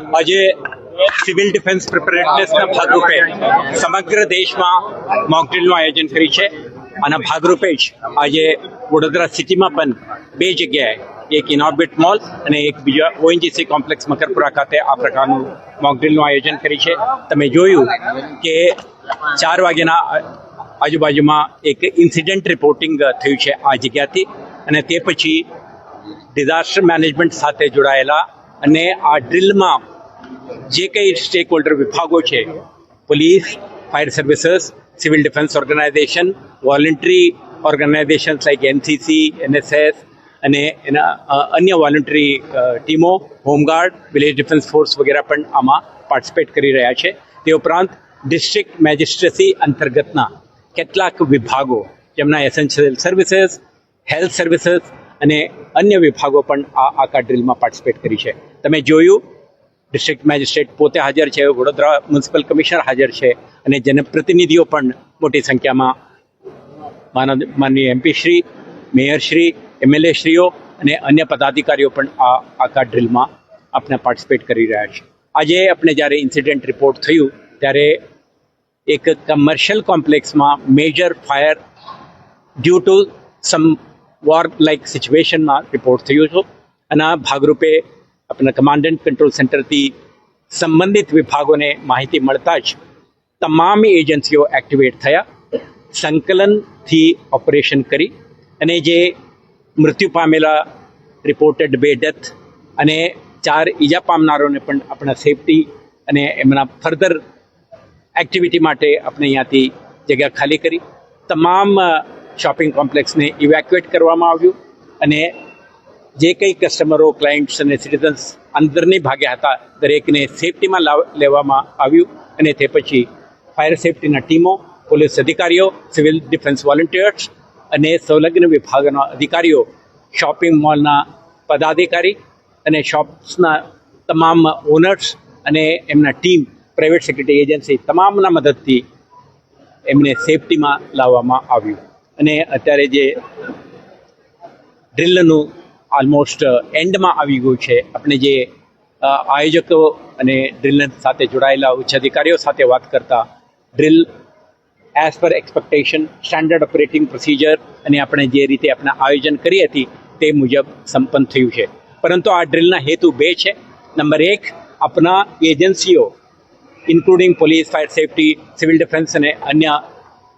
આજે civil defence પ્રિપેરેડનેસના ભાગરૂપે સમગ્ર દેશમાં મોકડ્રીલનું આયોજન કર્યું છે. આના ભાગરૂપે જ આજે વડોદરા સિટીમાં પણ બે જગ્યાએ એક ઇનોર્બિટ મોલ અને એક બીજા ઓએનજીસી કોમ્પ્લેક્સ મકરપુરા ખાતે આ પ્રકારનું મોકડ્રીલનું આયોજન કરી છે. તમે જોયું કે ચાર વાગ્યાના આજુબાજુમાં એક ઇન્સિડન્ટ રિપોર્ટિંગ થયું છે આ જગ્યાથી. અને તે પછી ડિઝાસ્ટર મેનેજમેન્ટ સાથે જોડાયેલા અને આ ડ્રિલમાં જે કંઈ સ્ટેક હોલ્ડર વિભાગો છે, police, fire services, civil defence organisation, voluntary organisations like NCC, NSS અને એના અન્ય વોલન્ટરી ટીમો, હોમગાર્ડ, વિલેજ ડિફેન્સ ફોર્સ વગેરે પણ આમાં પાર્ટિસિપેટ કરી રહ્યા છે. તે ઉપરાંત ડિસ્ટ્રિક્ટ મેજિસ્ટ્રેસી અંતર્ગતના કેટલાક વિભાગો, જેમના એસેન્શિયલ સર્વિસીસ, હેલ્થ સર્વિસીસ અને અન્ય વિભાગો પણ આ આકા ડ્રિલમાં પાર્ટિસિપેટ કરી છે. તમે જોયું ડિસ્ટ્રિક્ટ મેજિસ્ટ્રેટ પોતે હાજર છે, વડોદરા મ્યુનિસિપલ કમિશનર હાજર છે, અને જનપ્રતિનિધિઓ પણ મોટી સંખ્યામાં માન માનનીય એમપી શ્રી એમએલએશ્રીઓ એમએલએ શ્રીઓ અને અન્ય પદાધિકારીઓ પણ આ આકા ડ્રિલમાં આપણે પાર્ટિસિપેટ કરી રહ્યા છે. આજે આપણે જ્યારે ઇન્સિડન્ટ રિપોર્ટ થયું, ત્યારે એક commercial કોમ્પ્લેક્સમાં major fire due to some war like સિચ્યુએશનમાં report થયો છે અને આ ભાગરૂપે આપણા કમાન્ડન્ટ કંટ્રોલ સેન્ટરથી સંબંધિત વિભાગોને માહિતી મળતા જ તમામ એજન્સીઓ એક્ટિવેટ થયા, સંકલનથી ઓપરેશન કરી અને જે મૃત્યુ પામેલા રિપોર્ટેડ બે ડેથ અને ચાર ઈજા પામનારોને પણ આપણા સેફટી અને એમના ફર્ધર એક્ટિવિટી માટે આપણે અહીંયાથી જગ્યા ખાલી કરી. તમામ શોપિંગ કોમ્પ્લેક્સને ઇવેક્યુએટ કરવામાં આવ્યું અને જે કંઈ કસ્ટમરો, ક્લાયન્ટ્સ અને સિટીઝન્સ અંદરની ભાગ્યા હતા, દરેકને સેફટીમાં લાવ, લેવામાં આવ્યું અને તે પછી ફાયર સેફટીના ટીમો, પોલીસ અધિકારીઓ, સિવિલ ડિફેન્સ વોલન્ટિયર્સ અને સંલગ્ન વિભાગના અધિકારીઓ, શોપિંગ મોલના પદાધિકારી અને શોપ્સના તમામ ઓનર્સ અને એમના ટીમ, પ્રાઇવેટ સેક્યુરિટી એજન્સી તમામના મદદથી એમને સેફટીમાં લાવવામાં આવ્યું. અને અત્યારે જે ડ્રિલનું ઓલમોસ્ટ એન્ડમાં આવી ગયું છે, આપણે જે આયોજકો અને ડ્રિલ સાથે જોડાયેલા ઉચ્ચ અધિકારીઓ સાથે વાત કરતા, drill as per expectation standard operating procedure અને આપણે જે રીતે આપણે આયોજન કરી હતી તે મુજબ સંપન્ન થયું છે. પરંતુ આ ડ્રિલના હેતુ બે છે. નંબર એક આપણા એજન્સીઓ including police fire safety civil defence અને અન્ય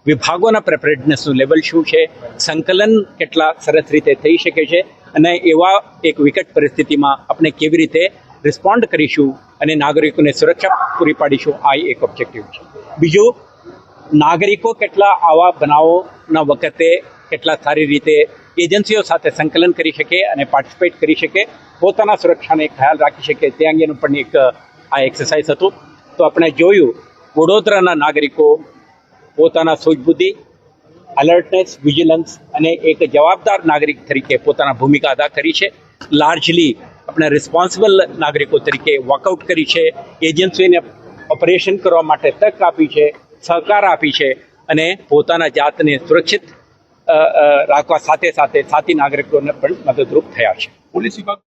વિભાગોના પ્રેપરેડનેસનું લેવલ શું છે? સંકલન કેટલા સરસ રીતે થઈ શકે છે? અને એવા એક વિકટ પરિસ્થિતિમાં આપણે કેવી રીતે રિસ્પોન્ડ કરીશું અને નાગરિકોને સુરક્ષા પૂરી પાડીશું? આ એક ઓબ્જેક્ટિવ છે. બીજું, નાગરિકો કેટલા આવા બનાવોના વખતે કેટલા સારી રીતે એજન્સીઓ સાથે સંકલન કરી શકે અને પાર્ટિસિપેટ કરી શકે? પોતાના સુરક્ષાને ખ્યાલ રાખી શકે. તે અંગેનું પણ એક, આ એક્સરસાઇઝ હતું. તો આપણે જોયું, વડોદરાના નાગરિકો પોતાના સૂઝબુદ્ધિ અલર્ટનેસ વિજિલન્સ અને એક જવાબદાર નાગરિક તરીકે પોતાના ભૂમિકા અદા કરી છે. લાર્જલી આપણે રિસ્પોન્સિબલ નાગરિકો તરીકે વોકઆઉટ કરી છે. એજન્સીને ઓપરેશન કરવા માટે તક આપી છે, સહકાર આપી છે અને પોતાના જાતને સુરક્ષિત રાખવા સાથે સાથે સાથી નાગરિકોને પણ મદદરૂપ થયા છે. પોલીસ વિભાગ